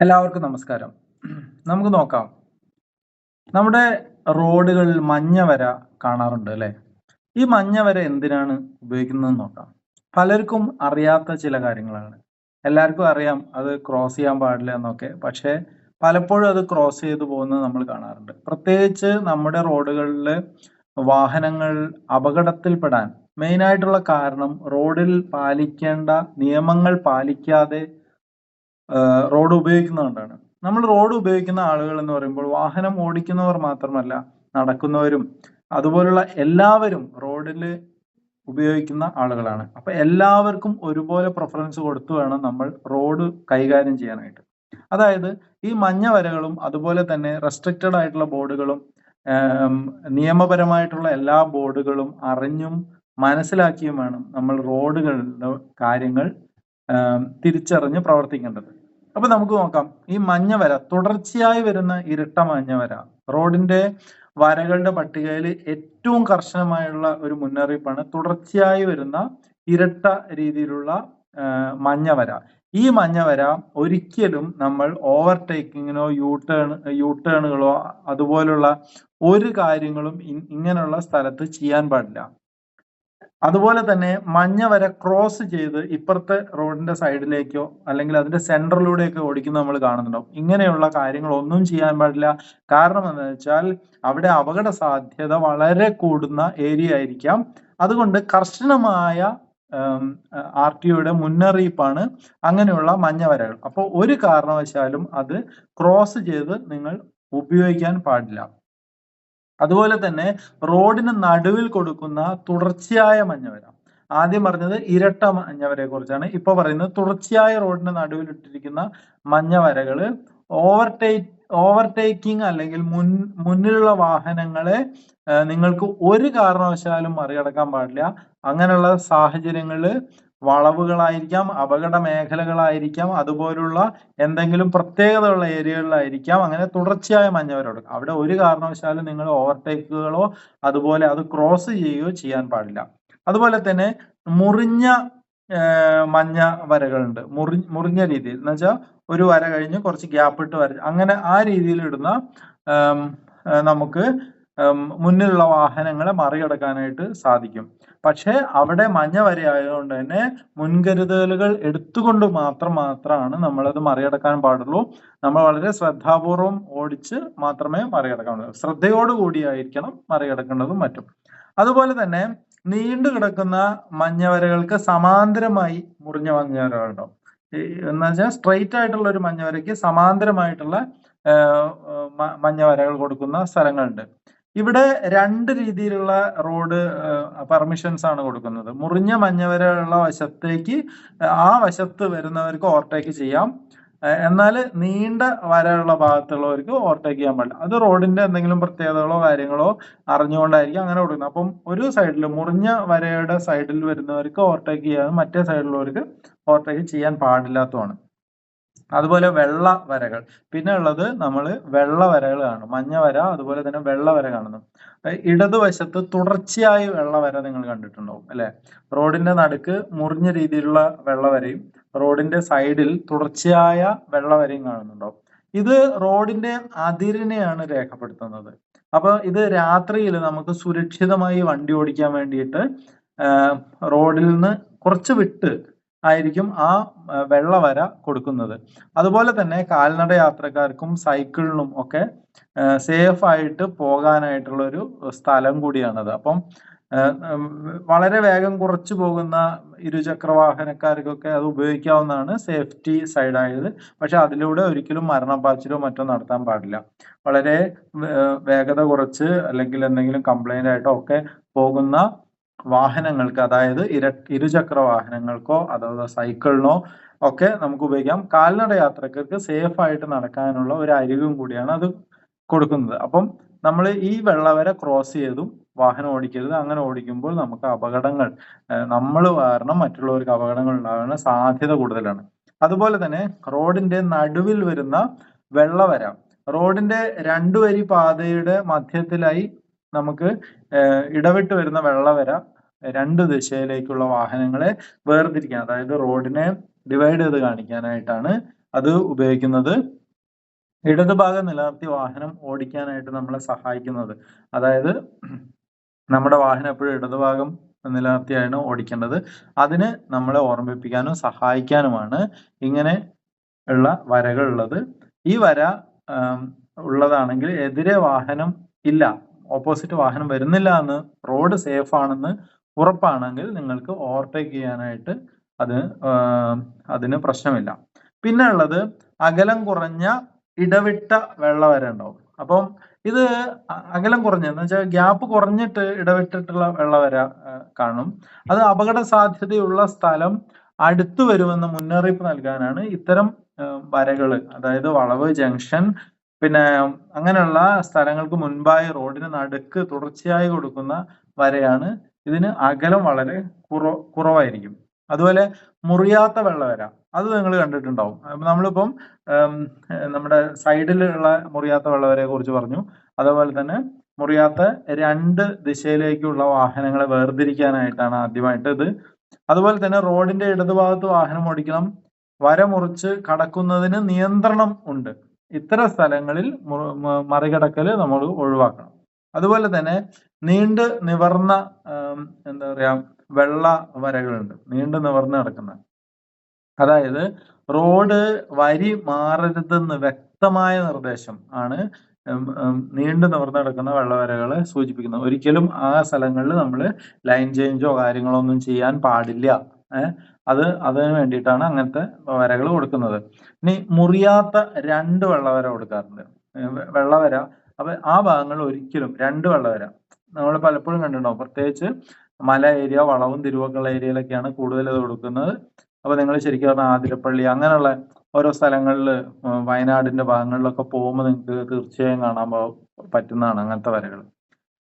എല്ലാവർക്കും നമസ്കാരം. നമുക്ക് നോക്കാം. നമ്മുടെ റോഡുകളിൽ മഞ്ഞ വര കാണാറുണ്ട് അല്ലെ? ഈ മഞ്ഞ വര എന്തിനാണ് ഉപയോഗിക്കുന്നത് നോക്കാം. പലർക്കും അറിയാത്ത ചില കാര്യങ്ങളാണ്. എല്ലാവർക്കും അറിയാം അത് ക്രോസ് ചെയ്യാൻ പാടില്ല എന്നൊക്കെ. പക്ഷേ പലപ്പോഴും അത് ക്രോസ് ചെയ്തു പോകുന്നത് നമ്മൾ കാണാറുണ്ട്. പ്രത്യേകിച്ച് നമ്മുടെ റോഡുകളിൽ വാഹനങ്ങൾ അപകടത്തിൽപ്പെടാൻ മെയിനായിട്ടുള്ള കാരണം റോഡിൽ പാലിക്കേണ്ട നിയമങ്ങൾ പാലിക്കാതെ റോഡ് ഉപയോഗിക്കുന്നതുകൊണ്ടാണ് നമ്മൾ റോഡ് ഉപയോഗിക്കുന്ന ആളുകൾ എന്ന് പറയുമ്പോൾ വാഹനം ഓടിക്കുന്നവർ മാത്രമല്ല നടക്കുന്നവരും അതുപോലുള്ള എല്ലാവരും റോഡിൽ ഉപയോഗിക്കുന്ന ആളുകളാണ്. അപ്പൊ എല്ലാവർക്കും ഒരുപോലെ പ്രിഫറൻസ് കൊടുത്തു വേണം നമ്മൾ റോഡ് കൈകാര്യം ചെയ്യാനായിട്ട്. അതായത് ഈ മഞ്ഞ വരകളും അതുപോലെ തന്നെ റെസ്ട്രിക്റ്റഡ് ആയിട്ടുള്ള ബോർഡുകളും നിയമപരമായിട്ടുള്ള എല്ലാ ബോർഡുകളും അറിഞ്ഞും മനസ്സിലാക്കിയും വേണം നമ്മൾ റോഡുകളുടെ കാര്യങ്ങൾ തിരിച്ചറിഞ്ഞ് പ്രവർത്തിക്കേണ്ടത്. അപ്പൊ നമുക്ക് നോക്കാം. ഈ മഞ്ഞ വര തുടർച്ചയായി വരുന്ന ഇരട്ട മഞ്ഞ വര. റോഡിന്റെ വരകളുടെ പട്ടികയിൽ ഏറ്റവും കർശനമായുള്ള ഒരു മുന്നറിയിപ്പാണ് തുടർച്ചയായി വരുന്ന ഇരട്ട രീതിയിലുള്ള മഞ്ഞ വര. ഈ മഞ്ഞ വര ഒരിക്കലും നമ്മൾ ഓവർടേക്കിങ്ങിനോ യൂ ടേൺ യൂ ടേണുകളോ അതുപോലുള്ള ഒരു കാര്യങ്ങളും ഇങ്ങനെയുള്ള സ്ഥലത്ത് ചെയ്യാൻ പാടില്ല. അതുപോലെ തന്നെ മഞ്ഞ വര ക്രോസ് ചെയ്ത് ഇപ്പുറത്തെ റോഡിന്റെ സൈഡിലേക്കോ അല്ലെങ്കിൽ അതിന്റെ സെന്ററിലൂടെയൊക്കെ ഓടിക്കുന്ന നമ്മൾ കാണുന്നുണ്ടാവും. ഇങ്ങനെയുള്ള കാര്യങ്ങൾ ഒന്നും ചെയ്യാൻ പാടില്ല. കാരണം എന്താ വെച്ചാൽ അവിടെ അപകട സാധ്യത വളരെ കൂടുന്ന ഏരിയ ആയിരിക്കാം. അതുകൊണ്ട് കർശനമായ ആർ ടി ഒയുടെ മുന്നറിയിപ്പാണ് അങ്ങനെയുള്ള മഞ്ഞ വരകൾ. അപ്പോൾ ഒരു കാരണവശാലും അത് ക്രോസ് ചെയ്ത് നിങ്ങൾ ഉപയോഗിക്കാൻ പാടില്ല. അതുപോലെ തന്നെ റോഡിന് നടുവിൽ കൊടുക്കുന്ന തുടർച്ചയായ മഞ്ഞവര ആദ്യം പറഞ്ഞത് ഇരട്ട മഞ്ഞവരയെ കുറിച്ചാണ് ഇപ്പൊ പറയുന്നത് തുടർച്ചയായ റോഡിന് നടുവിൽ ഇട്ടിരിക്കുന്ന മഞ്ഞവരകൾ ഓവർടേക്ക് ഓവർടേക്കിംഗ് അല്ലെങ്കിൽ മുൻ മുന്നിലുള്ള വാഹനങ്ങളെ നിങ്ങൾക്ക് ഒരു കാരണവശാലും മറികടക്കാൻ പാടില്ല. അങ്ങനെയുള്ള സാഹചര്യങ്ങളിൽ വളവുകളായിരിക്കാം അപകട മേഖലകളായിരിക്കാം അതുപോലുള്ള എന്തെങ്കിലും പ്രത്യേകതയുള്ള ഏരിയകളിലായിരിക്കാം. അങ്ങനെ തുടർച്ചയായ മഞ്ഞവരോട് അവിടെ ഒരു കാരണവശാലും നിങ്ങൾ ഓവർടേക്കുകളോ അതുപോലെ അത് ക്രോസ് ചെയ്യുകയോ ചെയ്യാൻ പാടില്ല. അതുപോലെ തന്നെ മുറിഞ്ഞ മഞ്ഞ വരകളുണ്ട്. മുറി മുറിഞ്ഞ രീതിയിൽ. എന്ന് വെച്ചാൽ ഒരു വര കഴിഞ്ഞ് കുറച്ച് ഗ്യാപ്പ് ഇട്ട് വര അങ്ങനെ ആ രീതിയിൽ ഇടുന്ന നമുക്ക് മുന്നിലുള്ള വാഹനങ്ങളെ മറികടക്കാനായിട്ട് സാധിക്കും. പക്ഷെ അവിടെ മഞ്ഞ വരെ ആയതുകൊണ്ട് തന്നെ മുൻകരുതലുകൾ എടുത്തുകൊണ്ട് മാത്രം മാത്രമാണ് നമ്മളത് മറികടക്കാൻ പാടുള്ളൂ. നമ്മൾ വളരെ ശ്രദ്ധാപൂർവം ഓടിച്ച് മാത്രമേ മറികടക്കാൻ പാടുള്ളൂ ശ്രദ്ധയോടുകൂടിയായിരിക്കണം മറികടക്കേണ്ടതും മറ്റും. അതുപോലെ തന്നെ നീണ്ടു കിടക്കുന്ന മഞ്ഞവരകൾക്ക് സമാന്തരമായി മുറിഞ്ഞ മഞ്ഞവരകളുണ്ടാവും എന്ന് വെച്ചാൽ സ്ട്രെയിറ്റ് ആയിട്ടുള്ള ഒരു മഞ്ഞവരയ്ക്ക് സമാന്തരമായിട്ടുള്ള മഞ്ഞവരകൾ കൊടുക്കുന്ന സ്ഥലങ്ങളുണ്ട്. ഇവിടെ രണ്ട് രീതിയിലുള്ള റോഡ് പെർമിഷൻസ് ആണ് കൊടുക്കുന്നത്. മുറിഞ്ഞ മഞ്ഞ വരെയുള്ള വശത്തേക്ക് ആ വശത്ത് വരുന്നവർക്ക് ഓവർടേക്ക് ചെയ്യാം. എന്നാൽ നീണ്ട വരയുള്ള ഭാഗത്തുള്ളവർക്ക് ഓവർടേക്ക് ചെയ്യാൻ പാടില്ല. അത് റോഡിന്റെ എന്തെങ്കിലും പ്രത്യേകതകളോ കാര്യങ്ങളോ അറിഞ്ഞുകൊണ്ടായിരിക്കും അങ്ങനെ കൊടുക്കുന്നത്. അപ്പം ഒരു സൈഡിൽ മുറിഞ്ഞ വരയുടെ സൈഡിൽ വരുന്നവർക്ക് ഓവർടേക്ക് ചെയ്യാതെ മറ്റേ സൈഡിലുള്ളവർക്ക് ഓവർടേക്ക് ചെയ്യാൻ പാടില്ലാത്തതാണ് അതുപോലെ വെള്ള വരകൾ. പിന്നെ ഉള്ളത് നമ്മൾ വെള്ള വരകൾ കാണും. മഞ്ഞ വര അതുപോലെ തന്നെ വെള്ള വര കാണുന്നു. ഇടതുവശത്ത് തുടർച്ചയായി വെള്ള വര നിങ്ങൾ കണ്ടിട്ടുണ്ടാവും അല്ലെ? റോഡിന്റെ നടുക്ക് മുറിഞ്ഞ രീതിയിലുള്ള വെള്ള വരയും റോഡിന്റെ സൈഡിൽ തുടർച്ചയായ വെള്ള വരയും കാണുന്നുണ്ടാവും. ഇത് റോഡിന്റെ അതിരിനെയാണ് രേഖപ്പെടുത്തുന്നത്. അപ്പൊ ഇത് രാത്രിയിൽ നമുക്ക് സുരക്ഷിതമായി വണ്ടി ഓടിക്കാൻ വേണ്ടിയിട്ട് റോഡിൽ നിന്ന് കുറച്ച് വിട്ട് ആയിരിക്കും ആ വെള്ളവര കൊടുക്കുന്നത്. അതുപോലെ തന്നെ കാൽനട യാത്രക്കാർക്കും സൈക്കിളിനും ഒക്കെ സേഫ് ആയിട്ട് പോകാനായിട്ടുള്ള ഒരു സ്ഥലം കൂടിയാണത്. അപ്പം വളരെ വേഗം കുറച്ചു പോകുന്ന ഇരുചക്ര വാഹനക്കാർക്കൊക്കെ അത് ഉപയോഗിക്കാവുന്നതാണ് സേഫ്റ്റി സൈഡായത്. പക്ഷെ അതിലൂടെ ഒരിക്കലും മരണപ്പാച്ചിലോ മറ്റോ നടത്താൻ പാടില്ല. വളരെ വേഗത കുറച്ച് അല്ലെങ്കിൽ എന്തെങ്കിലും കംപ്ലൈന്റ് ആയിട്ടോ ഒക്കെ പോകുന്ന വാഹനങ്ങൾക്ക് അതായത് ഇര ഇരുചക്ര വാഹനങ്ങൾക്കോ അഥവാ സൈക്കിളിനോ ഒക്കെ നമുക്ക് ഉപയോഗിക്കാം. കാൽനട യാത്രക്കാർക്ക് സേഫ് ആയിട്ട് നടക്കാനുള്ള ഒരു അരികും കൂടിയാണ് അത് കൊടുക്കുന്നത്. അപ്പം നമ്മൾ ഈ വെള്ളവര ക്രോസ് ചെയ്തും വാഹനം ഓടിക്കരുത് അങ്ങനെ ഓടിക്കുമ്പോൾ നമുക്ക് അപകടങ്ങൾ നമ്മൾ കാരണം മറ്റുള്ളവർക്ക് അപകടങ്ങൾ ഉണ്ടാകുന്ന സാധ്യത കൂടുതലാണ്. അതുപോലെ തന്നെ റോഡിന്റെ നടുവിൽ വരുന്ന വെള്ളവര റോഡിന്റെ രണ്ടു വരി പാതയുടെ മധ്യത്തിലായി നമുക്ക് ഇടവിട്ട് വരുന്ന വെള്ളവര രണ്ട് ദിശയിലേക്കുള്ള വാഹനങ്ങളെ വേർതിരിക്കാൻ അതായത് റോഡിനെ ഡിവൈഡ് ചെയ്ത് കാണിക്കാനായിട്ടാണ് അത് ഉപയോഗിക്കുന്നത്. ഇടതുഭാഗം നിലനിർത്തി വാഹനം ഓടിക്കാനായിട്ട് നമ്മളെ സഹായിക്കുന്നത്. അതായത് നമ്മുടെ വാഹനം എപ്പോഴും ഇടതുഭാഗം നിലനിർത്തിയാണ് ഓടിക്കേണ്ടത്. അതിന് നമ്മളെ ഓർമ്മിപ്പിക്കാനും സഹായിക്കാനുമാണ് ഇങ്ങനെ ഉള്ള വരകൾ ഉള്ളത്. ഈ വര ഉള്ളതാണെങ്കിൽ എതിരെ വാഹനം ഇല്ല ഓപ്പോസിറ്റ് വാഹനം വരുന്നില്ല എന്ന് റോഡ് സേഫ് ആണെന്ന് ഉറപ്പാണെങ്കിൽ നിങ്ങൾക്ക് ഓവർടേക്ക് ചെയ്യാനായിട്ട് അത് അതിന് പ്രശ്നമില്ല. പിന്നെ ഉള്ളത് അകലം കുറഞ്ഞ ഇടവിട്ട വെള്ളവര ഉണ്ടാവും. അപ്പം ഇത് അകലം കുറഞ്ഞെന്ന് വെച്ചാൽ ഗ്യാപ്പ് കുറഞ്ഞിട്ട് ഇടവിട്ടിട്ടുള്ള വെള്ളവര കാണും. അത് അപകട സാധ്യതയുള്ള സ്ഥലം അടുത്തു വരുമെന്ന മുന്നറിയിപ്പ് നൽകാനാണ് ഇത്തരം വരകൾ അതായത് വളവ് ജംഗ്ഷൻ പിന്നെ അങ്ങനെയുള്ള സ്ഥലങ്ങൾക്ക് മുൻപായി റോഡിന് നടുക്ക് തുടർച്ചയായി കൊടുക്കുന്ന വരയാണ് ഇതിന് അകലം വളരെ കുറ കുറവായിരിക്കും. അതുപോലെ മുറിയാത്ത വെള്ളവര അത് നിങ്ങൾ കണ്ടിട്ടുണ്ടാവും. നമ്മളിപ്പം നമ്മുടെ സൈഡിലുള്ള മുറിയാത്ത വെള്ളവരയെ കുറിച്ച് പറഞ്ഞു. അതുപോലെ തന്നെ മുറിയാത്ത രണ്ട് ദിശയിലേക്കുള്ള വാഹനങ്ങളെ വേർതിരിക്കാനായിട്ടാണ് ആദ്യമായിട്ട് ഇത്. അതുപോലെ തന്നെ റോഡിന്റെ ഇടതുഭാഗത്ത് വാഹനം ഓടിക്കണം. വര മുറിച്ച് കടക്കുന്നതിന് നിയന്ത്രണം ഉണ്ട്. ഇത്തരം സ്ഥലങ്ങളിൽ മറികടക്കൽ നമ്മൾ ഒഴിവാക്കണം. അതുപോലെ തന്നെ നീണ്ട് നിവർന്ന എന്താ പറയാ വെള്ള വരകളുണ്ട്. നീണ്ടു നിവർന്ന് കിടക്കുന്ന അതായത് റോഡ് വരി മാറരുതെന്ന് വ്യക്തമായ നിർദ്ദേശം ആണ് നീണ്ടു നിവർന്ന് കിടക്കുന്ന വെള്ളവരകളെ സൂചിപ്പിക്കുന്നത്. ഒരിക്കലും ആ സ്ഥലങ്ങളിൽ നമ്മൾ ലൈൻ ചേഞ്ചോ കാര്യങ്ങളോ ഒന്നും ചെയ്യാൻ പാടില്ല. അത് അതിന് വേണ്ടിയിട്ടാണ് അങ്ങനത്തെ വരകൾ കൊടുക്കുന്നത്. ഇനി മുറിയാത്ത രണ്ട് വെള്ളവര കൊടുക്കാറുണ്ട്. വെള്ളവര അപ്പൊ ആ ഭാഗങ്ങൾ ഒരിക്കലും രണ്ട് വെള്ളവര. നമ്മൾ പലപ്പോഴും കണ്ടിട്ടുണ്ടാവും. പ്രത്യേകിച്ച് മല ഏരിയ വളവും തിരുവക്കുള്ള ഏരിയയിലൊക്കെയാണ് കൂടുതൽ ഇത് കൊടുക്കുന്നത്. അപ്പൊ നിങ്ങൾ ശരിക്കും പറഞ്ഞാൽ ആതിരപ്പള്ളി അങ്ങനെയുള്ള ഓരോ സ്ഥലങ്ങളിൽ വയനാടിന്റെ ഭാഗങ്ങളിലൊക്കെ പോകുമ്പോൾ നിങ്ങൾക്ക് തീർച്ചയായും കാണാൻ പറ്റുന്നതാണ് അങ്ങനത്തെ വരകൾ.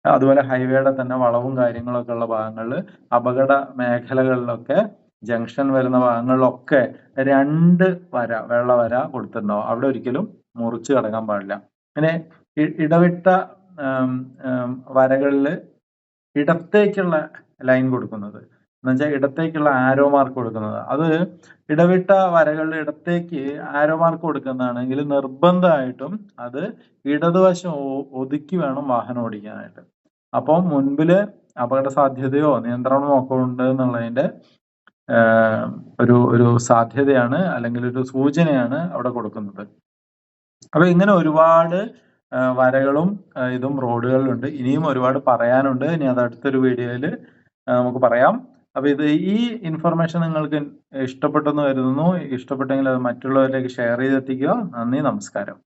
അതുപോലെ ഹൈവേയുടെ തന്നെ വളവും കാര്യങ്ങളൊക്കെ ഉള്ള ഭാഗങ്ങളിൽ അപകട മേഖലകളിലൊക്കെ ജംഗ്ഷൻ വരുന്ന ഭാഗങ്ങളിലൊക്കെ രണ്ട് വര വെള്ള വര കൊടുത്തിട്ടുണ്ടാവും. അവിടെ ഒരിക്കലും മുറിച്ച് കടക്കാൻ പാടില്ല. പിന്നെ ഇടവിട്ട വരകളിൽ ഇടത്തേക്കുള്ള ലൈൻ കൊടുക്കുന്നത്. എന്നുവെച്ചാൽ ഇടത്തേക്കുള്ള ആരോ മാർക്ക് കൊടുക്കുന്നത്. അത് ഇടവിട്ട വരകളുടെ ഇടത്തേക്ക് ആരോ മാർക്ക് കൊടുക്കുന്നതാണെങ്കിൽ നിർബന്ധമായിട്ടും അത് ഇടതുവശം ഒതുക്കി വേണം വാഹനം ഓടിക്കാനായിട്ട്. അപ്പം മുൻപിൽ അപകട സാധ്യതയോ നിയന്ത്രണമോ ഒക്കെ ഉണ്ട് എന്നുള്ളതിന്റെ ഒരു ഒരു സാധ്യതയാണ് അല്ലെങ്കിൽ ഒരു സൂചനയാണ് അവിടെ കൊടുക്കുന്നത്. അപ്പൊ ഇങ്ങനെ ഒരുപാട് വരകളും ഇതും റോഡുകളിലുണ്ട്. ഇനിയും ഒരുപാട് പറയാനുണ്ട്. ഇനി അത് അടുത്തൊരു വീഡിയോയിൽ നമുക്ക് പറയാം. അപ്പൊ ഇത് ഈ ഇൻഫർമേഷൻ നിങ്ങൾക്ക് ഇഷ്ടപ്പെട്ടെന്ന് കരുതുന്നു. ഇഷ്ടപ്പെട്ടെങ്കിൽ അത് മറ്റുള്ളവരിലേക്ക് ഷെയർ ചെയ്തെത്തിക്കുക. നന്ദി നമസ്കാരം.